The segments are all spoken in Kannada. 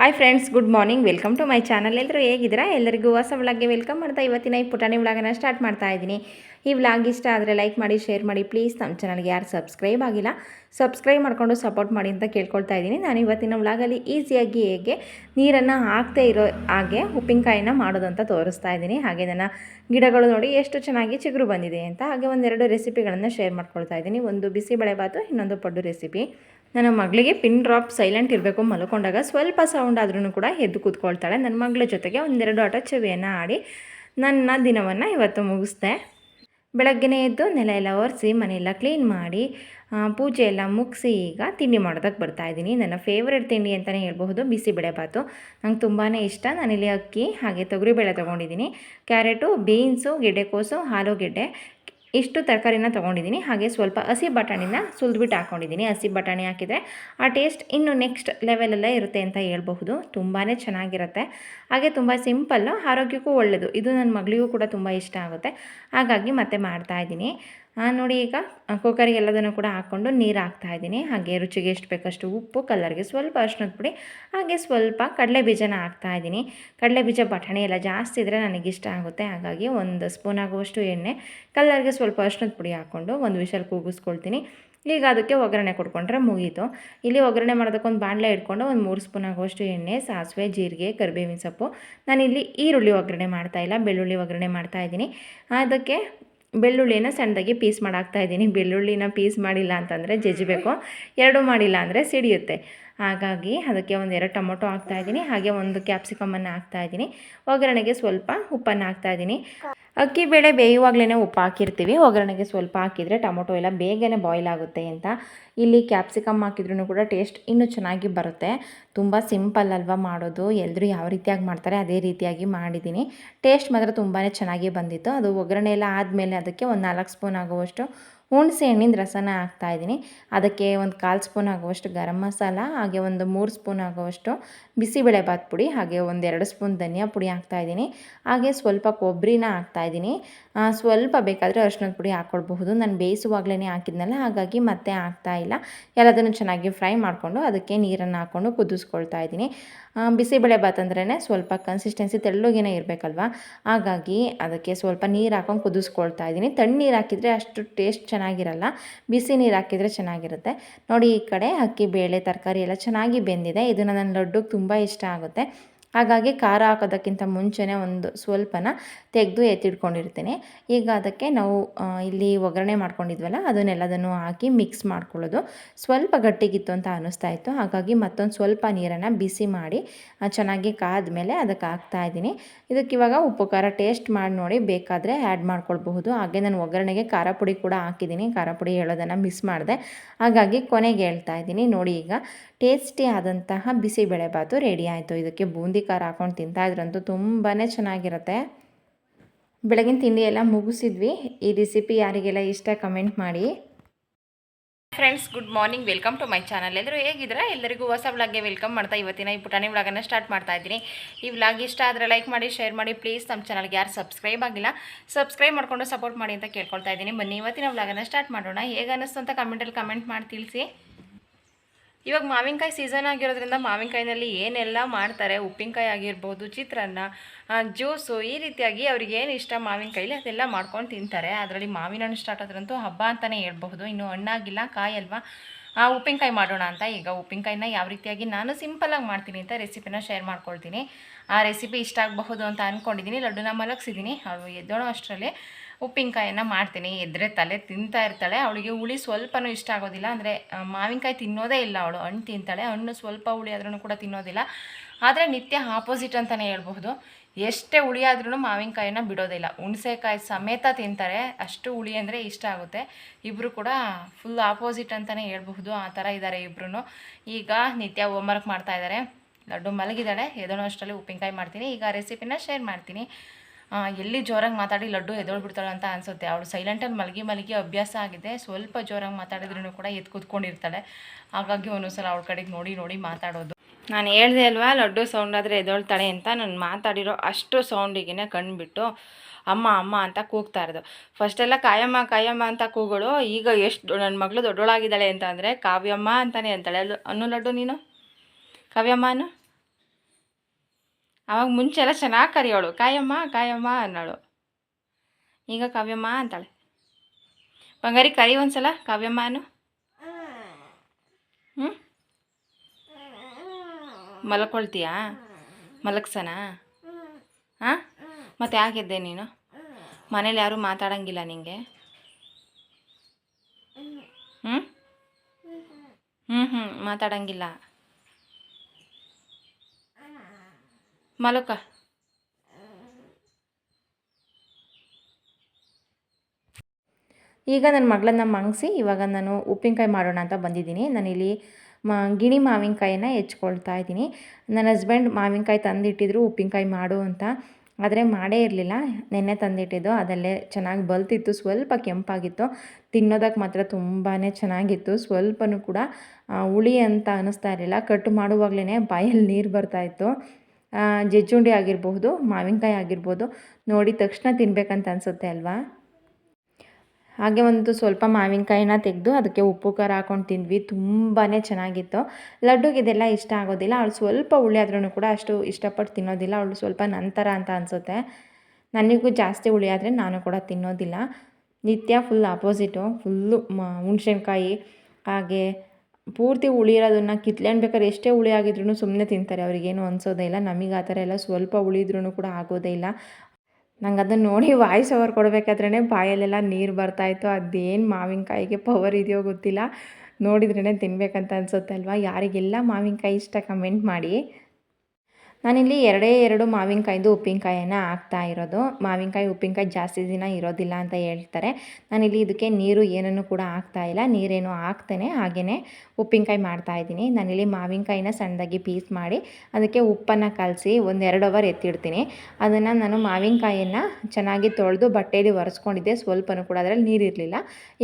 Hi friends good morning welcome to my channel ಎಲ್ಲರೂ ಹೇಗಿದ್ದೀರಾ? ಎಲ್ಲರಿಗೂ ಹೊಸ ವ್ಲಾಗ್ಗೆ ವೆಲ್ಕಮ್ ಮಾಡ್ತಾ ಇವತ್ತಿನ ಈ ಪುಟಾಣಿ ವ್ಲಾಗನ್ನು ಸ್ಟಾರ್ಟ್ ಮಾಡ್ತಾ ಇದ್ದೀನಿ. ಈ ವ್ಲಾಗ್ ಇಷ್ಟ ಆದರೆ ಲೈಕ್ ಮಾಡಿ ಶೇರ್ ಮಾಡಿ. ಪ್ಲೀಸ್ ನಮ್ಮ ಚಾನಲ್ಗೆ ಯಾರು ಸಬ್ಸ್ಕ್ರೈಬ್ ಆಗಿಲ್ಲ ಸಬ್ಸ್ಕ್ರೈಬ್ ಮಾಡಿಕೊಂಡು ಸಪೋರ್ಟ್ ಮಾಡಿ ಅಂತ ಕೇಳ್ಕೊಳ್ತಾ ಇದ್ದೀನಿ. ನಾನು ಇವತ್ತಿನ ವ್ಲಾಗಲ್ಲಿ ಈಸಿಯಾಗಿ ಹೇಗೆ ನೀರನ್ನು ಹಾಕ್ತೇ ಇರೋ ಹಾಗೆ ಉಪ್ಪಿನಕಾಯಿನ ಮಾಡೋದು ಅಂತ ತೋರಿಸ್ತಾ ಇದ್ದೀನಿ. ಹಾಗೆ ನನ್ನ ಗಿಡಗಳು ನೋಡಿ ಎಷ್ಟು ಚೆನ್ನಾಗಿ ಚಿಗುರು ಬಂದಿದೆ ಅಂತ ಹಾಗೆ ಒಂದೆರಡು ರೆಸಿಪಿಗಳನ್ನು ಶೇರ್ ಮಾಡ್ಕೊಳ್ತಾ ಇದ್ದೀನಿ. ಒಂದು ಬಿಸಿಬೇಳೆಬಾತು, ಇನ್ನೊಂದು ಪಡ್ಡು ರೆಸಿಪಿ ನನ್ನ ಮಗಳಿಗೆ ಪಿನ್ ಡ್ರಾಪ್ ಸೈಲೆಂಟ್ ಇರಬೇಕು ಮಲ್ಕೊಂಡಾಗ ಸ್ವಲ್ಪ ಸೌಂಡ್ ಆದ್ರೂ ಕೂಡ ಎದ್ದು ಕೂತ್ಕೊಳ್ತಾಳೆ. ನನ್ನ ಮಗಳ ಜೊತೆಗೆ ಒಂದೆರಡು ಆಟ ಚೆವಿಯನ್ನು ಆಡಿ ನನ್ನ ದಿನವನ್ನು ಇವತ್ತು ಮುಗಿಸ್ದೆ. ಬೆಳಗ್ಗೆನೇ ಎದ್ದು ನೆಲ ಎಲ್ಲ ಒರೆಸಿ ಮನೆಯೆಲ್ಲ ಕ್ಲೀನ್ ಮಾಡಿ ಪೂಜೆ ಎಲ್ಲ ಮುಗಿಸಿ ಈಗ ತಿಂಡಿ ಮಾಡೋದಕ್ಕೆ ಬರ್ತಾಯಿದ್ದೀನಿ ನನ್ನ ಫೇವ್ರೆಟ್ ತಿಂಡಿ ಅಂತಲೇ ಹೇಳ್ಬಹುದು ಬಿಸಿಬೇಳೆಬಾತು ನಂಗೆ ತುಂಬಾ ಇಷ್ಟ. ನಾನಿಲ್ಲಿ ಅಕ್ಕಿ, ಹಾಗೆ ತೊಗರಿಬೇಳೆ ತೊಗೊಂಡಿದ್ದೀನಿ. ಕ್ಯಾರೆಟು ಬೀನ್ಸು ಗೆಡ್ಡೆಕೋಸು ಆಲೂಗೆಡ್ಡೆ ಇಷ್ಟು ತರಕಾರಿನ ತೊಗೊಂಡಿದ್ದೀನಿ. ಹಾಗೆ ಸ್ವಲ್ಪ ಹಸಿ ಬಟಾಣಿನ ಸುಲಿದ್ಬಿಟ್ಟು ಹಾಕ್ಕೊಂಡಿದ್ದೀನಿ ಹಸಿ ಬಟಾಣಿ ಹಾಕಿದರೆ ಆ ಟೇಸ್ಟ್ ಇನ್ನು ನೆಕ್ಸ್ಟ್ ಲೆವೆಲಲ್ಲೇ ಇರುತ್ತೆ ಅಂತ ಹೇಳ್ಬಹುದು. ತುಂಬಾ ಚೆನ್ನಾಗಿರುತ್ತೆ. ಹಾಗೆ ತುಂಬ ಸಿಂಪಲ್ಲು, ಆರೋಗ್ಯಕ್ಕೂ ಒಳ್ಳೆಯದು ಇದು ನನ್ನ ಮಗಳಿಗೂ ಕೂಡ ತುಂಬ ಇಷ್ಟ ಆಗುತ್ತೆ. ಹಾಗಾಗಿ ಮತ್ತೆ ಮಾಡ್ತಾಯಿದ್ದೀನಿ ನೋಡಿ ಈಗ ಕುಕ್ಕರಿಗೆ ಎಲ್ಲದನ್ನು ಕೂಡ ಹಾಕ್ಕೊಂಡು ನೀರು ಹಾಕ್ತಾ ಇದ್ದೀನಿ. ಹಾಗೆ ರುಚಿಗೆ ಎಷ್ಟು ಬೇಕಷ್ಟು ಉಪ್ಪು ಕಲರ್ಗೆ ಸ್ವಲ್ಪ ಅರ್ಶಿನದ ಪುಡಿ, ಹಾಗೆ ಸ್ವಲ್ಪ ಕಡಲೆ ಬೀಜನ ಹಾಕ್ತಾ ಇದ್ದೀನಿ. ಕಡಲೆ ಬೀಜ ಬಟಾಣಿ ಎಲ್ಲ ಜಾಸ್ತಿ ಇದ್ದರೆ ನನಗಿಷ್ಟ ಆಗುತ್ತೆ. ಹಾಗಾಗಿ ಒಂದು ಸ್ಪೂನ್ ಆಗುವಷ್ಟು ಎಣ್ಣೆ, ಕಲ್ಲರ್ಗೆ ಸ್ವಲ್ಪ ಅರ್ಶಿನದ ಪುಡಿ ಹಾಕ್ಕೊಂಡು ಒಂದು ವಿಷಲ್ ಕೂಗಿಸ್ಕೊಳ್ತೀನಿ. ಈಗ ಅದಕ್ಕೆ ಒಗ್ಗರಣೆ ಕೊಟ್ಕೊಂಡ್ರೆ ಮುಗೀತು. ಇಲ್ಲಿ ಒಗ್ಗರಣೆ ಮಾಡೋದಕ್ಕೆ ಒಂದು ಬಾಣಲೆ ಇಟ್ಕೊಂಡು ಒಂದು ಮೂರು ಸ್ಪೂನ್ ಆಗುವಷ್ಟು ಎಣ್ಣೆ, ಸಾಸಿವೆ, ಜೀರಿಗೆ, ಕರಿಬೇವಿನ ಸೊಪ್ಪು. ನಾನಿಲ್ಲಿ ಈರುಳ್ಳಿ ಒಗ್ಗರಣೆ ಮಾಡ್ತಾಯಿಲ್ಲ ಬೆಳ್ಳುಳ್ಳಿ ಒಗ್ಗರಣೆ ಮಾಡ್ತಾಯಿದ್ದೀನಿ ಅದಕ್ಕೆ ಬೆಳ್ಳುಳ್ಳಿನ ಸಣ್ಣದಾಗಿ ಪೀಸ್ ಮಾಡಾಕ್ತಾ ಇದ್ದೀನಿ. ಬೆಳ್ಳುಳ್ಳಿನ ಪೀಸ್ ಮಾಡಿಲ್ಲ ಅಂತಂದರೆ ಜಜ್ಜಬೇಕು. ಎರಡು ಮಾಡಿಲ್ಲ ಅಂದರೆ ಸಿಡಿಯುತ್ತೆ. ಹಾಗಾಗಿ ಅದಕ್ಕೆ ಒಂದು ಎರಡು ಟೊಮೊಟೊ ಹಾಕ್ತಾಯಿದ್ದೀನಿ ಹಾಗೆ ಒಂದು ಕ್ಯಾಪ್ಸಿಕಮನ್ನು ಹಾಕ್ತಾಯಿದ್ದೀನಿ ಒಗ್ಗರಣೆಗೆ ಸ್ವಲ್ಪ ಉಪ್ಪನ್ನು ಹಾಕ್ತಾಯಿದ್ದೀನಿ ಅಕ್ಕಿ ಬೇಳೆ ಬೇಯುವಾಗಲೇ ಉಪ್ಪು ಹಾಕಿರ್ತೀವಿ. ಒಗ್ಗರಣೆಗೆ ಸ್ವಲ್ಪ ಹಾಕಿದರೆ ಟೊಮೊಟೊ ಎಲ್ಲ ಬೇಗನೆ ಬಾಯ್ಲ್ ಆಗುತ್ತೆ ಅಂತ ಇಲ್ಲಿ ಕ್ಯಾಪ್ಸಿಕಮ್ ಹಾಕಿದ್ರೂ ಕೂಡ ಟೇಸ್ಟ್ ಇನ್ನೂ ಚೆನ್ನಾಗಿ ಬರುತ್ತೆ. ತುಂಬ ಸಿಂಪಲ್ ಅಲ್ವಾ ಮಾಡೋದು? ಎಲ್ಲರೂ ಯಾವ ರೀತಿಯಾಗಿ ಮಾಡ್ತಾರೆ ಅದೇ ರೀತಿಯಾಗಿ ಮಾಡಿದ್ದೀನಿ. ಟೇಸ್ಟ್ ಮಾತ್ರ ತುಂಬಾ ಚೆನ್ನಾಗಿ ಬಂದಿತ್ತು. ಅದು ಒಗ್ಗರಣೆ ಎಲ್ಲ ಆದಮೇಲೆ ಅದಕ್ಕೆ ಒಂದು ನಾಲ್ಕು ಸ್ಪೂನ್ ಆಗುವಷ್ಟು ಹುಣಸೆ ಹಣ್ಣಿನ ರಸನ ಹಾಕ್ತಾಯಿದ್ದೀನಿ ಅದಕ್ಕೆ ಒಂದು ಕಾಲು ಸ್ಪೂನ್ ಆಗುವಷ್ಟು ಗರಂ ಮಸಾಲ, ಹಾಗೆ ಒಂದು ಮೂರು ಸ್ಪೂನ್ ಆಗುವಷ್ಟು ಬಿಸಿಬೇಳೆಬಾತ್ ಪುಡಿ, ಹಾಗೆ ಒಂದೆರಡು ಸ್ಪೂನ್ ಧನಿಯಾ ಪುಡಿ ಹಾಕ್ತಾಯಿದ್ದೀನಿ ಹಾಗೆ ಸ್ವಲ್ಪ ಕೊಬ್ಬರಿನ ಹಾಕ್ತಾಯಿದ್ದೀನಿ ಸ್ವಲ್ಪ ಬೇಕಾದರೆ ಅರಿಶಿನದ ಪುಡಿ ಹಾಕ್ಕೊಳ್ಬಹುದು ನಾನು ಬೇಯಿಸುವಾಗಲೇ ಹಾಕಿದ್ನಲ್ಲ, ಹಾಗಾಗಿ ಮತ್ತೆ ಹಾಕ್ತಾ ಇಲ್ಲ. ಎಲ್ಲದನ್ನು ಚೆನ್ನಾಗಿ ಫ್ರೈ ಮಾಡಿಕೊಂಡು ಅದಕ್ಕೆ ನೀರನ್ನು ಹಾಕ್ಕೊಂಡು ಕುದಿಸ್ಕೊಳ್ತಾ ಇದ್ದೀನಿ. ಬಿಸಿಬೇಳೆಬಾತ್ ಅಂದ್ರೇ ಸ್ವಲ್ಪ ಕನ್ಸಿಸ್ಟೆನ್ಸಿ ತೆಳ್ಳಗೇನೆ ಇರಬೇಕಲ್ವಾ? ಹಾಗಾಗಿ ಅದಕ್ಕೆ ಸ್ವಲ್ಪ ನೀರು ಹಾಕೊಂಡು ಕುದಿಸ್ಕೊಳ್ತಾ ಇದ್ದೀನಿ. ತಣ್ಣೀರು ಹಾಕಿದರೆ ಅಷ್ಟು ಟೇಸ್ಟ್ ಚೆನ್ನಾಗಿರಲ್ಲ. ಬಿಸಿ ನೀರು ಹಾಕಿದರೆ ಚೆನ್ನಾಗಿರುತ್ತೆ. ನೋಡಿ ಈ ಕಡೆ ಅಕ್ಕಿ, ಬೇಳೆ, ತರಕಾರಿ ಎಲ್ಲ ಚೆನ್ನಾಗಿ ಬೆಂದಿದೆ. ಇದನ್ನು ನನ್ನ ಲಡ್ಡುಗೆ ತುಂಬ ಇಷ್ಟ ಆಗುತ್ತೆ. ಹಾಗಾಗಿ ಖಾರ ಹಾಕೋದಕ್ಕಿಂತ ಮುಂಚೆನೇ ಒಂದು ಸ್ವಲ್ಪನ ತೆಗೆದು ಎತ್ತಿಟ್ಕೊಂಡಿರ್ತೀನಿ. ಈಗ ಅದಕ್ಕೆ ನಾವು ಇಲ್ಲಿ ಒಗ್ಗರಣೆ ಮಾಡ್ಕೊಂಡಿದ್ವಲ್ಲ, ಅದನ್ನೆಲ್ಲದನ್ನು ಹಾಕಿ ಮಿಕ್ಸ್ ಮಾಡ್ಕೊಳ್ಳೋದು. ಸ್ವಲ್ಪ ಗಟ್ಟಿಗಿತ್ತು ಅಂತ ಅನ್ನಿಸ್ತಾ ಇತ್ತು. ಹಾಗಾಗಿ ಮತ್ತೊಂದು ಸ್ವಲ್ಪ ನೀರನ್ನು ಬಿಸಿ ಮಾಡಿ ಚೆನ್ನಾಗಿ ಚೆನ್ನಾಗಿ ಕಾದ್ಮೇಲೆ ಅದಕ್ಕೆ ಹಾಕ್ತಾ ಇದ್ದೀನಿ. ಇದಕ್ಕೆ ಇವಾಗ ಉಪ್ಪು, ಖಾರ ಟೇಸ್ಟ್ ಮಾಡಿ ನೋಡಿ ಬೇಕಾದರೆ ಆ್ಯಡ್ ಮಾಡ್ಕೊಳ್ಬಹುದು. ಹಾಗೆ ನಾನು ಒಗ್ಗರಣೆಗೆ ಖಾರ ಪುಡಿ ಕೂಡ ಹಾಕಿದ್ದೀನಿ. ಖಾರ ಪುಡಿ ಹೇಳೋದನ್ನು ಮಿಸ್ ಮಾಡಿದೆ. ಹಾಗಾಗಿ ಕೊನೆಗೆ ಹೇಳ್ತಾ ಇದ್ದೀನಿ. ನೋಡಿ ಈಗ ಟೇಸ್ಟಿ ಆದಂತಹ ಬಿಸಿಬೇಳೆಬಾತು ರೆಡಿ ಆಯಿತು. ಇದಕ್ಕೆ ಬೂಂದಿ ಖಾರ ಹಾಕೊಂಡು ತಿಂತಾ ಇದ್ರಂತೂ ತುಂಬಾ ಚೆನ್ನಾಗಿರುತ್ತೆ. ಬೆಳಗಿನ ತಿಂಡಿ ಎಲ್ಲ ಮುಗಿಸಿದ್ವಿ. ಈ ರೆಸಿಪಿ ಯಾರಿಗೆಲ್ಲ ಇಷ್ಟ ಕಮೆಂಟ್ ಮಾಡಿ. Friends good morning welcome to my channel ಎಲ್ಲರೂ ಹೇಗಿದ್ರೆ ಎಲ್ಲರಿಗೂ ಹೊಸ ವ್ಲಾಗ್ಗೆ ವೆಲ್ಕಮ್ ಮಾಡ್ತಾ ಇವತ್ತಿನ ಈ ಪುಟಾಣಿ ವ್ಲಾಗನ್ನು ಸ್ಟಾರ್ಟ್ ಮಾಡ್ತಾ ಇದ್ದೀನಿ. ಈ ವ್ಲಾಗ್ ಇಷ್ಟ ಆದರೆ ಲೈಕ್ ಮಾಡಿ ಶೇರ್ ಮಾಡಿ. ಪ್ಲೀಸ್ ನಮ್ಮ ಚಾನಲ್ಗೆ ಯಾರು ಸಬ್ಸ್ಕ್ರೈಬ್ ಆಗಿಲ್ಲ ಸಬ್ಸ್ಕ್ರೈಬ್ ಮಾಡಿಕೊಂಡು ಸಪೋರ್ಟ್ ಮಾಡಿ ಅಂತ ಕೇಳ್ಕೊಳ್ತಾ ಇದ್ದೀನಿ. ಬನ್ನಿ, ಇವತ್ತಿನ ವ್ಲಾಗನ್ನು ಸ್ಟಾರ್ಟ್ ಮಾಡೋಣ. ಹೇಗೆ ಅನ್ನಿಸ್ತು ಅಂತ ಕಮೆಂಟಲ್ಲಿ ಕಮೆಂಟ್ ಮಾಡಿ ತಿಳಿಸಿ. ಇವಾಗ ಮಾವಿನಕಾಯಿ ಸೀಸನ್ ಆಗಿರೋದ್ರಿಂದ ಮಾವಿನಕಾಯಿನಲ್ಲಿ ಏನೆಲ್ಲ ಮಾಡ್ತಾರೆ, ಉಪ್ಪಿನಕಾಯಿ ಆಗಿರ್ಬೋದು, ಚಿತ್ರಾನ್ನ ಜ್ಯೂಸು ಈ ರೀತಿಯಾಗಿ ಅವ್ರಿಗೆ ಏನು ಇಷ್ಟ ಮಾವಿನಕಾಯಿಲಿ ಅದೆಲ್ಲ ಮಾಡ್ಕೊಂಡು ತಿಂತಾರೆ. ಅದರಲ್ಲಿ ಮಾವಿನ ಹಣ್ಣು ಸ್ಟಾರ್ಟ್ ಆದ್ರಂತೂ ಹಬ್ಬ ಅಂತಲೇ ಹೇಳ್ಬಹುದು. ಇನ್ನು ಹಣ್ಣಾಗಿಲ್ಲ, ಕಾಯಿ ಅಲ್ವಾ? ಆ, ಉಪ್ಪಿನಕಾಯಿ ಮಾಡೋಣ ಅಂತ. ಈಗ ಉಪ್ಪಿನಕಾಯಿನ ಯಾವ ರೀತಿಯಾಗಿ ನಾನು ಸಿಂಪಲಾಗಿ ಮಾಡ್ತೀನಿ ಅಂತ ರೆಸಿಪಿನ ಶೇರ್ ಮಾಡ್ಕೊಳ್ತೀನಿ. ಆ ರೆಸಿಪಿ ಇಷ್ಟ ಆಗಬಹುದು ಅಂತ ಅಂದ್ಕೊಂಡಿದ್ದೀನಿ ಲಡ್ಡುನ ಮಲಗಿಸಿದ್ದೀನಿ ಅವರು ಎದ್ದೋಣ ಅಷ್ಟರಲ್ಲಿ. ಉಪ್ಪಿನಕಾಯಿನ ಮಾಡ್ತೀನಿ. ಎದ್ರೆ ತಲೆ ತಿಂತಾ ಇರ್ತಾಳೆ. ಅವಳಿಗೆ ಹುಳಿ ಸ್ವಲ್ಪನೂ ಇಷ್ಟ ಆಗೋದಿಲ್ಲ. ಅಂದರೆ ಮಾವಿನಕಾಯಿ ತಿನ್ನೋದೇ ಇಲ್ಲ ಅವಳು. ಹಣ್ಣು ತಿಂತಾಳೆ. ಹಣ್ಣು ಸ್ವಲ್ಪ ಹುಳಿ ಆದ್ರೂ ಕೂಡ ತಿನ್ನೋದಿಲ್ಲ. ಆದರೆ ನಿತ್ಯ ಆಪೋಸಿಟ್ ಅಂತಲೇ ಹೇಳ್ಬಹುದು. ಎಷ್ಟೇ ಹುಳಿ ಆದ್ರೂ ಮಾವಿನಕಾಯಿನ ಬಿಡೋದಿಲ್ಲ ಹುಣಸೆಕಾಯಿ ಸಮೇತ ತಿಂತಾರೆ. ಅಷ್ಟು ಹುಳಿ ಅಂದರೆ ಇಷ್ಟ ಆಗುತ್ತೆ. ಇಬ್ಬರು ಕೂಡ ಫುಲ್ ಆಪೋಸಿಟ್ ಅಂತಲೇ ಹೇಳ್ಬಹುದು. ಆ ಥರ ಇದ್ದಾರೆ ಇಬ್ಬರು ಈಗ ನಿತ್ಯ ಹೋಮ್ವರ್ಕ್ ಮಾಡ್ತಾ ಇದ್ದಾರೆ ಲಡ್ಡು ಮಲಗಿದ್ದಾಳೆ. ಎದೋಣ ಅಷ್ಟರಲ್ಲಿ ಉಪ್ಪಿನಕಾಯಿ ಮಾಡ್ತೀನಿ. ಈಗ ರೆಸಿಪಿನ ಶೇರ್ ಮಾಡ್ತೀನಿ. ಎಲ್ಲಿ ಜೋರಾಗಿ ಮಾತಾಡಿ ಲಡ್ಡು ಎದೋಳ್ಬಿಡ್ತಾಳೆ ಅಂತ ಅನಿಸುತ್ತೆ. ಅವಳು ಸೈಲೆಂಟಲ್ಲಿ ಮಲಗಿ ಮಲಗಿ ಅಭ್ಯಾಸ ಆಗಿದೆ. ಸ್ವಲ್ಪ ಜೋರಾಗಿ ಮಾತಾಡಿದ್ರೂ ಕೂಡ ಎದ್ದು ಕೂತ್ಕೊಂಡಿರ್ತಾಳೆ ಹಾಗಾಗಿ ಒಂದೊಂದ್ಸಲ ಅವಳ ಕಡೆಗೆ ನೋಡಿ ನೋಡಿ ಮಾತಾಡೋದು. ನಾನು ಹೇಳ್ದೆ ಅಲ್ವಾ, ಲಡ್ಡು ಸೌಂಡ್ ಆದರೆ ಎದೊಳ್ತಾಳೆ ಅಂತ. ನಾನು ಮಾತಾಡಿರೋ ಅಷ್ಟು ಸೌಂಡಿಗೆ ಕಣ್ಬಿಟ್ಟು ಅಮ್ಮ ಅಮ್ಮ ಅಂತ ಕೂಗ್ತಾ ಇರೋದು. ಫಸ್ಟೆಲ್ಲ ಕಾಯಮ್ಮ ಕಾಯಮ್ಮ ಅಂತ ಕೂಗಳು. ಈಗ ಎಷ್ಟು ನನ್ನ ಮಗಳು ದೊಡ್ಡೋಳಾಗಿದ್ದಾಳೆ ಅಂತ ಅಂದರೆ ಕಾವ್ಯಮ್ಮ ಅಂತಲೇ ಅಂತಾಳೆ. ಅಲ್ಲು, ಅನ್ನು ಲಡ್ಡು ನೀನು? ಕಾವ್ಯಮ್ಮನು ಅವಾಗ ಮುಂಚೆ ಎಲ್ಲ ಚೆನ್ನಾಗಿ ಕರೆಯೋಳು. ಕಾಯಮ್ಮ ಕಾಯಮ್ಮ ಅನ್ನೋಳು. ಈಗ ಕಾವ್ಯಮ್ಮ ಅಂತಾಳೆ. ಬಂಗಾರಿ ಕರಿ ಒಂದ್ಸಲ ಕಾವ್ಯಮ್ಮ ಅನ್ನು ಹ್ಞೂ ಮಲ್ಕೊಳ್ತೀಯಾ? ಮಲಗ್ಸನಾ? ಹಾಂ? ಮತ್ತೆ ಯಾಕಿದ್ದೆ ನೀನು? ಮನೇಲಿ ಯಾರೂ ಮಾತಾಡಂಗಿಲ್ಲ ನಿಂಗೆ? ಹ್ಞೂ ಹ್ಞೂ ಹ್ಞೂ ಮಾತಾಡಂಗಿಲ್ಲ. ಮಲಕ. ಈಗ ನನ್ನ ಮಗಳನ್ನ ಮಂಗಿಸಿ, ಇವಾಗ ನಾನು ಉಪ್ಪಿನಕಾಯಿ ಮಾಡೋಣ ಅಂತ ಬಂದಿದ್ದೀನಿ. ನಾನಿಲ್ಲಿ ಮಾ, ಗಿಣಿ ಮಾವಿನಕಾಯಿನ ಹೆಚ್ಕೊಳ್ತಾ ಇದ್ದೀನಿ. ನನ್ನ ಹಸ್ಬೆಂಡ್ ಮಾವಿನಕಾಯಿ ತಂದಿಟ್ಟಿದ್ರು, ಉಪ್ಪಿನಕಾಯಿ ಮಾಡು ಅಂತ. ಆದರೆ ಮಾಡೇ ಇರಲಿಲ್ಲ. ನೆನ್ನೆ ತಂದಿಟ್ಟಿದ್ದು, ಅದಲ್ಲೇ ಚೆನ್ನಾಗಿ ಬಲ್ತಿತ್ತು. ಸ್ವಲ್ಪ ಕೆಂಪಾಗಿತ್ತು. ತಿನ್ನೋದಕ್ಕೆ ಮಾತ್ರ ತುಂಬಾ ಚೆನ್ನಾಗಿತ್ತು. ಸ್ವಲ್ಪನೂ ಕೂಡ ಹುಳಿ ಅಂತ ಅನ್ನಿಸ್ತಾ ಇರಲಿಲ್ಲ. ಕಟ್ ಮಾಡುವಾಗಲೇ ಬಾಯಲ್ಲಿ ನೀರು ಬರ್ತಾಯಿತ್ತು ಜಜ್ಜುಂಡಿ ಆಗಿರಬಹುದು ಮಾವಿನಕಾಯಿ ಆಗಿರ್ಬೋದು ನೋಡಿದ ತಕ್ಷಣ ತಿನ್ಬೇಕಂತ ಅನಿಸುತ್ತೆ ಅಲ್ವಾ? ಹಾಗೆ ಒಂದು ಸ್ವಲ್ಪ ಮಾವಿನಕಾಯಿನ ತೆಗೆದು ಅದಕ್ಕೆ ಉಪ್ಪು, ಖಾರ ಹಾಕೊಂಡು ತಿಂದ್ವಿ. ತುಂಬಾ ಚೆನ್ನಾಗಿತ್ತು. ಲಡ್ಡುಗೆ ಇದೆಲ್ಲ ಇಷ್ಟ ಆಗೋದಿಲ್ಲ. ಅವಳು ಸ್ವಲ್ಪ ಹುಳಿ ಆದ್ರೂ ಕೂಡ ಅಷ್ಟು ಇಷ್ಟಪಟ್ಟು ತಿನ್ನೋದಿಲ್ಲ. ಅವಳು ಸ್ವಲ್ಪ ನಂತರ ಅಂತ ಅನಿಸುತ್ತೆ. ನನಗೂ ಜಾಸ್ತಿ ಹುಳಿ ಆದರೆ ನಾನು ಕೂಡ ತಿನ್ನೋದಿಲ್ಲ. ನಿತ್ಯ ಫುಲ್ ಅಪೋಸಿಟು ಫುಲ್ಲು ಮ ಹುಣ್ಸೆಣ್ಕಾಯಿ ಹಾಗೆ ಪೂರ್ತಿ ಹುಳಿ ಇರೋದನ್ನು ಕಿತ್ಲೇಣ್ಬೇಕಾದ್ರೆ ಎಷ್ಟೇ ಹುಳಿ ಆಗಿದ್ರು ಸುಮ್ಮನೆ ತಿಂತಾರೆ. ಅವ್ರಿಗೇನು ಅನಿಸೋದೇ ಇಲ್ಲ. ನಮಗೆ ಆ ಥರ ಎಲ್ಲ ಸ್ವಲ್ಪ ಉಳಿದ್ರೂ ಕೂಡ ಆಗೋದೇ ಇಲ್ಲ. ನಂಗೆ ಅದನ್ನು ನೋಡಿ ವಾಯ್ಸ್ ಓವರ್ ಕೊಡಬೇಕಾದ್ರೇ ಬಾಯಲ್ಲೆಲ್ಲ ನೀರು ಬರ್ತಾಯಿತ್ತು ಅದೇನು ಮಾವಿನಕಾಯಿಗೆ ಪವರ್ ಇದೆಯೋ ಗೊತ್ತಿಲ್ಲ. ನೋಡಿದ್ರೇ ತಿನ್ಬೇಕಂತ ಅನಿಸುತ್ತೆ ಅಲ್ವಾ ಯಾರಿಗೆಲ್ಲ ಮಾವಿನಕಾಯಿ ಇಷ್ಟ ಕಮೆಂಟ್ ಮಾಡಿ. ನಾನಿಲ್ಲಿ ಎರಡೇ ಎರಡು ಮಾವಿನಕಾಯ್ದು ಉಪ್ಪಿನಕಾಯನ್ನು ಹಾಕ್ತಾ ಇರೋದು. ಮಾವಿನಕಾಯಿ, ಉಪ್ಪಿನಕಾಯಿ ಜಾಸ್ತಿ ದಿನ ಇರೋದಿಲ್ಲ ಅಂತ ಹೇಳ್ತಾರೆ. ನಾನಿಲ್ಲಿ ಇದಕ್ಕೆ ನೀರು ಏನನ್ನು ಕೂಡ ಹಾಕ್ತಾ ಇಲ್ಲ. ನೀರೇನು ಹಾಕ್ತೇನೆ. ಹಾಗೆಯೇ ಉಪ್ಪಿನಕಾಯಿ ಮಾಡ್ತಾ ಇದ್ದೀನಿ. ನಾನಿಲ್ಲಿ ಮಾವಿನಕಾಯಿನ ಸಣ್ಣದಾಗಿ ಪೀಸ್ ಮಾಡಿ ಅದಕ್ಕೆ ಉಪ್ಪನ್ನು ಕಲಸಿ ಒಂದು ಎರಡು ಅವರ್ ಎತ್ತಿಡ್ತೀನಿ. ಅದನ್ನು ನಾನು ಮಾವಿನಕಾಯಿಯನ್ನು ಚೆನ್ನಾಗಿ ತೊಳೆದು ಬಟ್ಟೆಯಲ್ಲಿ ಒರೆಸ್ಕೊಂಡಿದ್ದೆ. ಸ್ವಲ್ಪನೂ ಕೂಡ ಅದರಲ್ಲಿ ನೀರಿರಲಿಲ್ಲ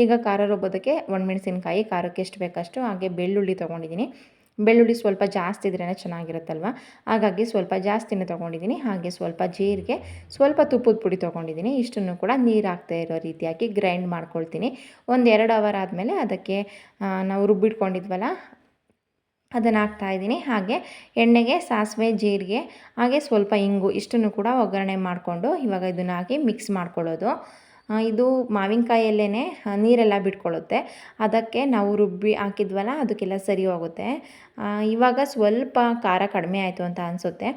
ಈಗ ಖಾರ ರುಬ್ಬೋದಕ್ಕೆ ಒಣಮೆಣಸಿನ್ಕಾಯಿ ಖಾರಕ್ಕೆ ಎಷ್ಟು ಬೇಕಷ್ಟು ಹಾಗೆ ಬೆಳ್ಳುಳ್ಳಿ ತೊಗೊಂಡಿದ್ದೀನಿ. ಬೆಳ್ಳುಳ್ಳಿ ಸ್ವಲ್ಪ ಜಾಸ್ತಿ ಇದ್ರೇ ಚೆನ್ನಾಗಿರುತ್ತಲ್ವ? ಹಾಗಾಗಿ ಸ್ವಲ್ಪ ಜಾಸ್ತಿನೇ ತೊಗೊಂಡಿದ್ದೀನಿ. ಹಾಗೆ ಸ್ವಲ್ಪ ಜೀರಿಗೆ, ಸ್ವಲ್ಪ ತುಪ್ಪದ ಪುಡಿ ತೊಗೊಂಡಿದ್ದೀನಿ. ಇಷ್ಟನ್ನು ಕೂಡ ನೀರು ಹಾಕ್ತಾ ಇರೋ ರೀತಿಯಾಗಿ ಗ್ರೈಂಡ್ ಮಾಡ್ಕೊಳ್ತೀನಿ. ಒಂದು ಎರಡು ಅವರ್ ಆದಮೇಲೆ ಅದಕ್ಕೆ ನಾವು ರುಬ್ಬಿಟ್ಕೊಂಡಿದ್ವಲ್ಲ, ಅದನ್ನು ಹಾಕ್ತಾ ಇದ್ದೀನಿ. ಹಾಗೆ ಎಣ್ಣೆಗೆ, ಸಾಸಿವೆ, ಜೀರಿಗೆ, ಹಾಗೆ ಸ್ವಲ್ಪ ಇಂಗು ಇಷ್ಟನ್ನು ಕೂಡ ಒಗ್ಗರಣೆ ಮಾಡಿಕೊಂಡು ಇವಾಗ ಇದನ್ನು ಹಾಕಿ ಮಿಕ್ಸ್ ಮಾಡ್ಕೊಳ್ಳೋದು. ಇದು ಮಾವಿನಕಾಯಲ್ಲೇ ನೀರೆಲ್ಲ ಬಿಟ್ಕೊಳ್ಳುತ್ತೆ. ಅದಕ್ಕೆ ನಾವು ರುಬ್ಬಿ ಹಾಕಿದ್ವಲ್ಲ, ಅದಕ್ಕೆಲ್ಲ ಸರಿ ಹೋಗುತ್ತೆ. ಇವಾಗ ಸ್ವಲ್ಪ ಖಾರ ಕಡಿಮೆ ಆಯಿತು ಅಂತ ಅನಿಸುತ್ತೆ.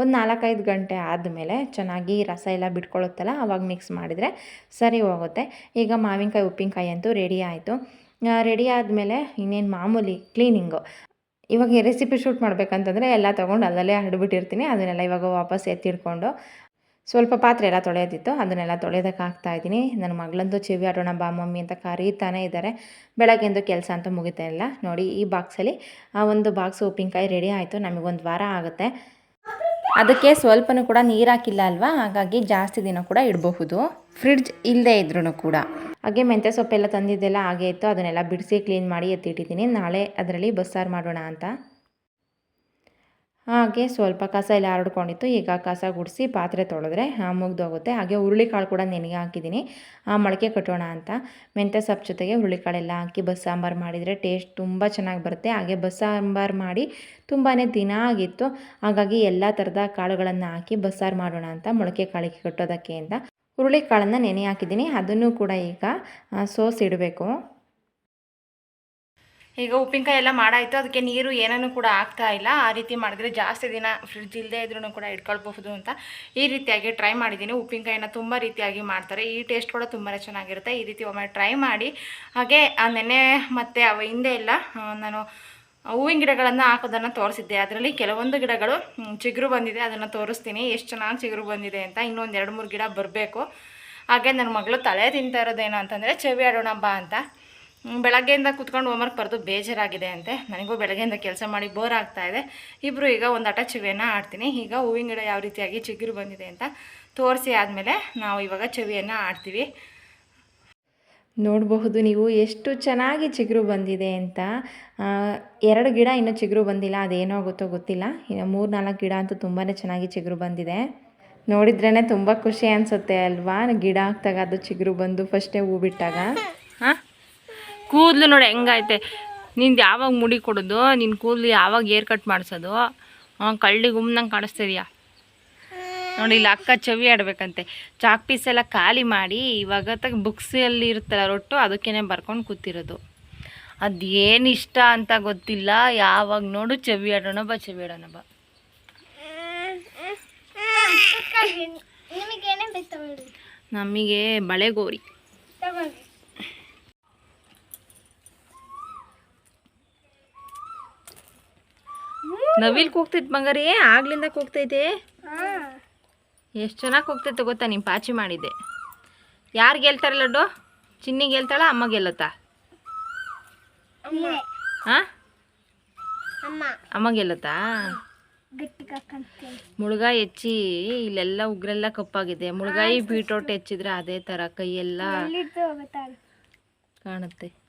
ಒಂದು ನಾಲ್ಕೈದು ಗಂಟೆ ಆದಮೇಲೆ ಚೆನ್ನಾಗಿ ರಸ ಎಲ್ಲ ಬಿಟ್ಕೊಳ್ಳುತ್ತಲ್ಲ, ಅವಾಗ ಮಿಕ್ಸ್ ಮಾಡಿದರೆ ಸರಿ ಹೋಗುತ್ತೆ. ಈಗ ಮಾವಿನಕಾಯಿ, ಉಪ್ಪಿನಕಾಯಿ ಅಂತೂ ರೆಡಿ ಆಯಿತು. ರೆಡಿ ಆದಮೇಲೆ ಇನ್ನೇನು ಮಾಮೂಲಿ ಕ್ಲೀನಿಂಗು ಇವಾಗ ರೆಸಿಪಿ ಶೂಟ್ ಮಾಡಬೇಕಂತಂದರೆ ಎಲ್ಲ ತೊಗೊಂಡು ಅಲ್ಲಲ್ಲೇ ಹಡ್ಬಿಟ್ಟಿರ್ತೀನಿ ಅದನ್ನೆಲ್ಲ ಇವಾಗ ವಾಪಸ್ ಎತ್ತಿಡ್ಕೊಂಡು ಸ್ವಲ್ಪ ಪಾತ್ರೆ ಎಲ್ಲ ತೊಳೆಯೋದಿತ್ತು, ಅದನ್ನೆಲ್ಲ ತೊಳೆಯೋದಕ್ಕೆ ಹಾಕ್ತಾ ಇದ್ದೀನಿ. ನನ್ನ ಮಗಳಂತೂ ಚೆವಿ ಆಡೋಣ ಬಾ ಮಮ್ಮಿ ಅಂತ ಕರೀತಾನೆ ಇದ್ದಾರೆ. ಬೆಳಗ್ಗೆಂದು ಕೆಲಸ ಅಂತೂ ಮುಗಿತ ಇಲ್ಲ. ನೋಡಿ, ಈ ಬಾಕ್ಸಲ್ಲಿ ಆ ಒಂದು ಬಾಕ್ಸ್ ಉಪ್ಪಿನಕಾಯಿ ರೆಡಿ ಆಯಿತು. ನಮಗೊಂದು ವಾರ ಆಗುತ್ತೆ. ಅದಕ್ಕೆ ಸ್ವಲ್ಪನೂ ಕೂಡ ನೀರು ಹಾಕಿಲ್ಲ ಅಲ್ವಾ? ಹಾಗಾಗಿ ಜಾಸ್ತಿ ದಿನ ಕೂಡ ಇಡಬಹುದು. ಫ್ರಿಡ್ಜ್ ಇಲ್ಲದೆ ಇದ್ರೂ ಕೂಡ. ಹಾಗೆ ಮೆಂತ್ಯ ಸೊಪ್ಪೆಲ್ಲ ತಂದಿದ್ದೆಲ್ಲ ಹಾಗೆ ಇತ್ತು. ಅದನ್ನೆಲ್ಲ ಬಿಡಿಸಿ ಕ್ಲೀನ್ ಮಾಡಿ ಎತ್ತಿಟ್ಟಿದ್ದೀನಿ. ನಾಳೆ ಅದರಲ್ಲಿ ಬಸ್ಸಾರು ಮಾಡೋಣ ಅಂತ. ಹಾಗೆ ಸ್ವಲ್ಪ ಕಸ ಎಲ್ಲ ಹರಡ್ಕೊಂಡಿತ್ತು ಈಗ ಕಸ ಗುಡಿಸಿ ಪಾತ್ರೆ ತೊಳೆದ್ರೆ ಮುಗ್ದೋಗುತ್ತೆ. ಹಾಗೆ ಹುರುಳಿಕಾಳು ಕೂಡ ನೆನೆಗೆ ಹಾಕಿದ್ದೀನಿ. ಆ, ಮೊಳಕೆ ಕಟ್ಟೋಣ ಅಂತ. ಮೆಂತ್ಯ ಸೊಪ್ಪು ಜೊತೆಗೆ ಹುರುಳಿಕಾಳೆಲ್ಲ ಹಾಕಿ ಬಸ್ ಸಾಂಬಾರು ಮಾಡಿದರೆ ಟೇಸ್ಟ್ ತುಂಬ ಚೆನ್ನಾಗಿ ಬರುತ್ತೆ. ಹಾಗೆ ಬಸ್ ಸಾಂಬಾರು ಮಾಡಿ ತುಂಬಾ ದಿನ ಆಗಿತ್ತು. ಹಾಗಾಗಿ ಎಲ್ಲ ಥರದ ಕಾಳುಗಳನ್ನು ಹಾಕಿ ಬಸ್ಸಾರು ಮಾಡೋಣ ಅಂತ ಮೊಳಕೆ ಕಾಳಿಗೆ ಕಟ್ಟೋದಕ್ಕೆ ಅಂತ ಹುರುಳಿಕಾಳನ್ನು ನೆನೆ ಹಾಕಿದ್ದೀನಿ. ಅದನ್ನು ಕೂಡ ಈಗ ಸೋಸ್ ಇಡಬೇಕು ಈಗ ಉಪ್ಪಿನಕಾಯಿ ಎಲ್ಲ ಮಾಡಾಯಿತು, ಅದಕ್ಕೆ ನೀರು ಏನನ್ನು ಕೂಡ ಆಗ್ತಾ ಇಲ್ಲ. ಆ ರೀತಿ ಮಾಡಿದ್ರೆ ಜಾಸ್ತಿ ದಿನ ಫ್ರಿಡ್ಜ್ ಇಲ್ಲದೆ ಇದ್ರೂ ಕೂಡ ಇಟ್ಕೊಳ್ಬಹುದು ಅಂತ ಈ ರೀತಿಯಾಗಿ ಟ್ರೈ ಮಾಡಿದ್ದೀನಿ. ಉಪ್ಪಿನಕಾಯಿನ ತುಂಬ ರೀತಿಯಾಗಿ ಮಾಡ್ತಾರೆ. ಈ ಟೇಸ್ಟ್ ಕೂಡ ತುಂಬಾ ಚೆನ್ನಾಗಿರುತ್ತೆ. ಈ ರೀತಿ ಒಮ್ಮೆ ಟ್ರೈ ಮಾಡಿ, ಹಾಗೆ ನೆನ್ನೆ ಮತ್ತು ಅವ ಹಿಂದೆ ಎಲ್ಲ ನಾನು ಹೂವಿನ ಗಿಡಗಳನ್ನು ಹಾಕೋದನ್ನು ತೋರಿಸಿದ್ದೆ. ಅದರಲ್ಲಿ ಕೆಲವೊಂದು ಗಿಡಗಳು ಚಿಗುರು ಬಂದಿದೆ, ಅದನ್ನು ತೋರಿಸ್ತೀನಿ. ಎಷ್ಟು ಚೆನ್ನಾಗಿ ಚಿಗುರು ಬಂದಿದೆ ಅಂತ ಇನ್ನೊಂದು ಎರಡು ಮೂರು ಗಿಡ ಬರಬೇಕು. ಹಾಗೆ ನನ್ನ ಮಗಳು ತಲೆ ತಿಂತಾ ಇರೋದೇನು ಅಂತಂದರೆ ಚೆವಿ ಆಡೋಣ ಬಾ ಅಂತ. ಬೆಳಗ್ಗೆಯಿಂದ ಕುತ್ಕೊಂಡು ಹೋಮ್ವರ್ಕ್ ಬರೆದು ಬೇಜಾರಾಗಿದೆ ಅಂತೆ ನನಗೂ ಬೆಳಗ್ಗೆಯಿಂದ ಕೆಲಸ ಮಾಡಿ ಬೋರ್ ಆಗ್ತಾ ಇದೆ. ಇಬ್ಬರು ಈಗ ಒಂದು ಆಟ ಚವಿಯನ್ನು ಆಡ್ತೀನಿ. ಈಗ ಹೂವಿನ ಗಿಡ ಯಾವ ರೀತಿಯಾಗಿ ಚಿಗುರು ಬಂದಿದೆ ಅಂತ ತೋರಿಸಿ ಆದಮೇಲೆ ನಾವು ಇವಾಗ ಚವಿಯನ್ನು ಆಡ್ತೀವಿ. ನೋಡಬಹುದು ನೀವು ಎಷ್ಟು ಚೆನ್ನಾಗಿ ಚಿಗುರು ಬಂದಿದೆ ಅಂತ. ಎರಡು ಗಿಡ ಇನ್ನೂ ಚಿಗುರು ಬಂದಿಲ್ಲ, ಅದೇನೋ ಆಗುತ್ತೋ ಗೊತ್ತಿಲ್ಲ. ಇನ್ನು ಮೂರು ನಾಲ್ಕು ಗಿಡ ಅಂತೂ ತುಂಬಾ ಚೆನ್ನಾಗಿ ಚಿಗುರು ಬಂದಿದೆ. ನೋಡಿದ್ರೇ ತುಂಬ ಖುಷಿ ಅನಿಸುತ್ತೆ ಅಲ್ವಾ? ಗಿಡ ಹಾಕ್ದಾಗ ಅದು ಚಿಗುರು ಬಂದು ಫಸ್ಟೇ ಹೂ ಬಿಟ್ಟಾಗ. ಹಾಂ ಕೂದಲು ನೋಡಿ ಹೆಂಗೈತೆ. ನಿಂದು ಯಾವಾಗ ಮುಡಿ ಕೊಡೋದು? ನಿನ್ನ ಕೂದಲು ಯಾವಾಗ ಏರ್ ಕಟ್ ಮಾಡಿಸೋದು? ಕಳ್ಳಿ ಗುಮ್ನಂಗೆ ಕಾಣಿಸ್ತಿದ್ಯಾ? ನೋಡಿ ಇಲ್ಲಿ ಅಕ್ಕ ಚವಿ ಆಡಬೇಕಂತೆ. ಚಾಕ್ ಪೀಸ್ ಎಲ್ಲ ಖಾಲಿ ಮಾಡಿ ಇವಾಗ ತಗ ಬುಕ್ಸಲ್ಲಿ ಇರುತ್ತಲ್ಲ ರೊಟ್ಟು ಅದಕ್ಕೇನೆ ಬರ್ಕೊಂಡು ಕೂತಿರೋದು. ಅದೇನು ಇಷ್ಟ ಅಂತ ಗೊತ್ತಿಲ್ಲ. ಯಾವಾಗ ನೋಡು ಚವಿ ಆಡೋಣ ಬಾ ಚವಿ ಆಡೋಣ ಬಾ. ನಮಗೆ ಬಳೆಗೋರಿ ನವಿಲ್ ಕೂಗ್ತೈತೆ ಬಂಗಾರಿ ಆಗ್ಲಿಂದ ಕೂಗ್ತೈತೆ. ಎಷ್ಟ್ ಚೆನ್ನಾಗಿ ಕೂಗ್ತೈತೆ ಗೊತ್ತಾ ನೀನು ಪಾಚಿ ಮಾಡಿದ್ದೆ. ಯಾರು ಗೆಲ್ತಾರೆ ಲಡ್ಡು? ಚಿನ್ನಿ ಗೆಲ್ತಾಳ ಅಮ್ಮ ಗೆಲ್ಲತ್ತಾ? ಅಮ್ಮ. ಹಾಂ? ಅಮ್ಮ. ಗೆಲ್ಲುತ್ತಾ? ಮುಳುಗಾಯಿ ಹೆಚ್ಚಿ ಇಲ್ಲೆಲ್ಲ ಉಗ್ರೆಲ್ಲ ಕಪ್ಪಾಗಿದೆ. ಮುಳುಗಾಯಿ ಬೀಟ್ರೋಟ್ ಹೆಚ್ಚಿದ್ರೆ ಅದೇ ತರ ಕೈಯೆಲ್ಲ ಕಾಣುತ್ತೆ.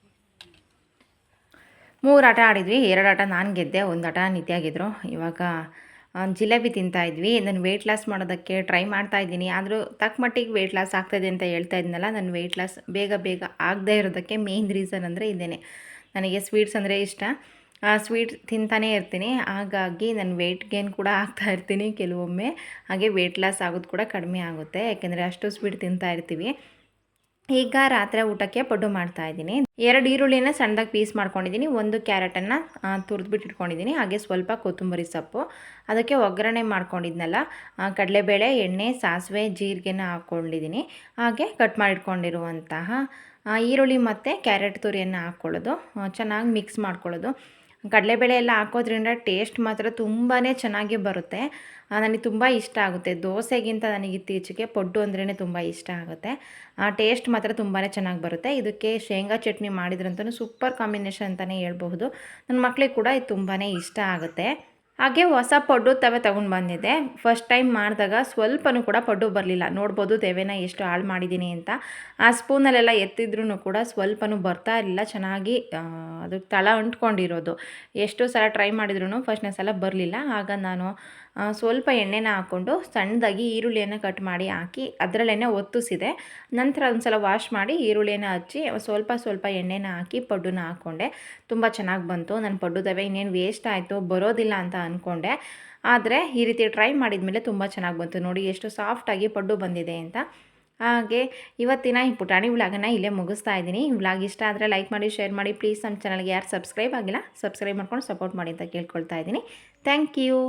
ಮೂರು ಆಟ ಆಡಿದ್ವಿ, ಎರಡು ಆಟ ನಾನು ಗೆದ್ದೆ, ಒಂದು ಆಟ ನಿತ್ಯ ಗೆದ್ರು. ಇವಾಗ ಜಿಲೇಬಿ ತಿಂತಾ ಇದ್ವಿ. ನಾನು ವೆಯ್ಟ್ ಲಾಸ್ ಮಾಡೋದಕ್ಕೆ ಟ್ರೈ ಮಾಡ್ತಾ ಇದ್ದೀನಿ. ಆದರೂ ತಕ್ಕ ಮಟ್ಟಿಗೆ ವೆಯ್ಟ್ ಲಾಸ್ ಆಗ್ತಾಯಿದೆ ಅಂತ ಹೇಳ್ತಾ ಇದ್ನಲ್ಲ, ನಾನು ವೆಯ್ಟ್ ಲಾಸ್ ಬೇಗ ಬೇಗ ಆಗದೇ ಇರೋದಕ್ಕೆ ಮೇಯ್ನ್ ರೀಸನ್ ಅಂದರೆ ಇದೇನೆ. ನನಗೆ ಸ್ವೀಟ್ಸ್ ಅಂದರೆ ಇಷ್ಟ. ಸ್ವೀಟ್ ತಿಂತಾನೇ ಇರ್ತೀನಿ. ಹಾಗಾಗಿ ನಾನು ವೆಯ್ಟ್ ಗೇನ್ ಕೂಡ ಆಗ್ತಾ ಇರ್ತೀನಿ ಕೆಲವೊಮ್ಮೆ. ಹಾಗೆ ವೆಯ್ಟ್ ಲಾಸ್ ಆಗೋದು ಕೂಡ ಕಡಿಮೆ ಆಗುತ್ತೆ. ಯಾಕೆಂದರೆ ಅಷ್ಟು ಸ್ವೀಟ್ ತಿಂತಾ ಇರ್ತೀವಿ. ಈಗ ರಾತ್ರಿ ಊಟಕ್ಕೆ ಪಡ್ಡು ಮಾಡ್ತಾ ಇದ್ದೀನಿ. ಎರಡು ಈರುಳ್ಳಿನ ಸಣ್ಣದಾಗಿ ಪೀಸ್ ಮಾಡ್ಕೊಂಡಿದ್ದೀನಿ. ಒಂದು ಕ್ಯಾರೆಟನ್ನು ತುರಿದ್ಬಿಟ್ಟು ಇಟ್ಕೊಂಡಿದ್ದೀನಿ ಹಾಗೆ ಸ್ವಲ್ಪ ಕೊತ್ತಂಬರಿ ಸೊಪ್ಪು. ಅದಕ್ಕೆ ಒಗ್ಗರಣೆ ಮಾಡ್ಕೊಂಡಿದ್ನಲ್ಲ ಕಡಲೆಬೇಳೆ, ಎಣ್ಣೆ, ಸಾಸಿವೆ, ಜೀರಿಗೆನ ಹಾಕ್ಕೊಂಡಿದ್ದೀನಿ ಹಾಗೆ ಕಟ್ ಮಾಡಿಟ್ಕೊಂಡಿರುವಂತಹ ಈರುಳ್ಳಿ ಮತ್ತು ಕ್ಯಾರೆಟ್ ತುರಿಯನ್ನು ಹಾಕ್ಕೊಳ್ಳೋದು ಚೆನ್ನಾಗಿ ಮಿಕ್ಸ್ ಮಾಡ್ಕೊಳ್ಳೋದು. ಕಡಲೆಬೇಳೆ ಎಲ್ಲ ಹಾಕೋದ್ರಿಂದ ಟೇಸ್ಟ್ ಮಾತ್ರ ತುಂಬಾ ಚೆನ್ನಾಗಿ ಬರುತ್ತೆ. ನನಗೆ ತುಂಬ ಇಷ್ಟ ಆಗುತ್ತೆ. ದೋಸೆಗಿಂತ ನನಗೆ ಇತ್ತೀಚೆಗೆ ಪೊಡ್ಡು ಅಂದ್ರೇ ತುಂಬ ಇಷ್ಟ ಆಗುತ್ತೆ. ಆ, ಟೇಸ್ಟ್ ಮಾತ್ರ ತುಂಬಾ ಚೆನ್ನಾಗಿ ಬರುತ್ತೆ. ಇದಕ್ಕೆ ಶೇಂಗಾ ಚಟ್ನಿ ಮಾಡಿದ್ರಂತೂ ಸೂಪರ್ ಕಾಂಬಿನೇಷನ್ ಅಂತಲೇ ಹೇಳ್ಬಹುದು. ನನ್ನ ಮಕ್ಕಳಿಗೆ ಕೂಡ ಇದು ತುಂಬಾ ಇಷ್ಟ ಆಗುತ್ತೆ. ಹಾಗೆ ಹೊಸ ಪಡ್ಡು ತವೆ ತಗೊಂಡು ಬಂದಿದ್ದೆ ಫಸ್ಟ್ ಟೈಮ್ ಮಾಡಿದಾಗ ಸ್ವಲ್ಪನೂ ಕೂಡ ಪಡ್ಡು ಬರಲಿಲ್ಲ. ನೋಡ್ಬೋದು ತೆವೆನ ಎಷ್ಟು ಹಾಳು ಮಾಡಿದ್ದೀನಿ ಅಂತ. ಆ ಸ್ಪೂನಲ್ಲೆಲ್ಲ ಎತ್ತಿದ್ರೂ ಕೂಡ ಸ್ವಲ್ಪನೂ ಬರ್ತಾ ಇರಲಿಲ್ಲ. ಚೆನ್ನಾಗಿ ಅದು ತಳ ಅಂಟ್ಕೊಂಡಿರೋದು. ಎಷ್ಟು ಸಲ ಟ್ರೈ ಮಾಡಿದ್ರು ಫಸ್ಟ್ನೇ ಸಲ ಬರಲಿಲ್ಲ. ಆಗ ನಾನು ಸ್ವಲ್ಪ ಎಣ್ಣೆನ ಹಾಕ್ಕೊಂಡು ಸಣ್ಣದಾಗಿ ಈರುಳ್ಳಿಯನ್ನು ಕಟ್ ಮಾಡಿ ಹಾಕಿ ಅದರಲ್ಲೇ ಒತ್ತಿಸಿದೆ. ನಂತರ ಒಂದು ಸಲ ವಾಶ್ ಮಾಡಿ ಈರುಳ್ಳಿಯನ್ನ ಹಚ್ಚಿ ಸ್ವಲ್ಪ ಸ್ವಲ್ಪ ಎಣ್ಣೆನ ಹಾಕಿ ಪಡ್ಡುನ ಹಾಕ್ಕೊಂಡೆ ತುಂಬ ಚೆನ್ನಾಗಿ ಬಂತು. ನನ್ನ ಪಡ್ಡು ದವೆ ಇನ್ನೇನು ವೇಸ್ಟ್ ಆಯಿತು, ಬರೋದಿಲ್ಲ ಅಂತ ಅಂದ್ಕೊಂಡೆ ಆದರೆ ಈ ರೀತಿ ಟ್ರೈ ಮಾಡಿದ ಮೇಲೆ ತುಂಬ ಚೆನ್ನಾಗಿ ಬಂತು. ನೋಡಿ ಎಷ್ಟು ಸಾಫ್ಟಾಗಿ ಪಡ್ಡು ಬಂದಿದೆ ಅಂತ. ಹಾಗೆ ಇವತ್ತಿನ ಈ ಪುಟಾಣಿ ವ್ಲಾಗನ್ನು ಇಲ್ಲೇ ಮುಗಿಸ್ತಾ ಇದ್ದೀನಿ. ಈ ವ್ಲಾಗ್ ಇಷ್ಟ ಆದರೆ ಲೈಕ್ ಮಾಡಿ ಶೇರ್ ಮಾಡಿ. ಪ್ಲೀಸ್ ನಮ್ಮ ಚಾನಲ್ಗೆ ಯಾರು ಸಬ್ಸ್ಕ್ರೈಬ್ ಆಗಿಲ್ಲ ಸಬ್ಸ್ಕ್ರೈಬ್ ಮಾಡ್ಕೊಂಡು ಸಪೋರ್ಟ್ ಮಾಡಿ ಅಂತ ಕೇಳ್ಕೊಳ್ತಾ ಇದ್ದೀನಿ. Thank you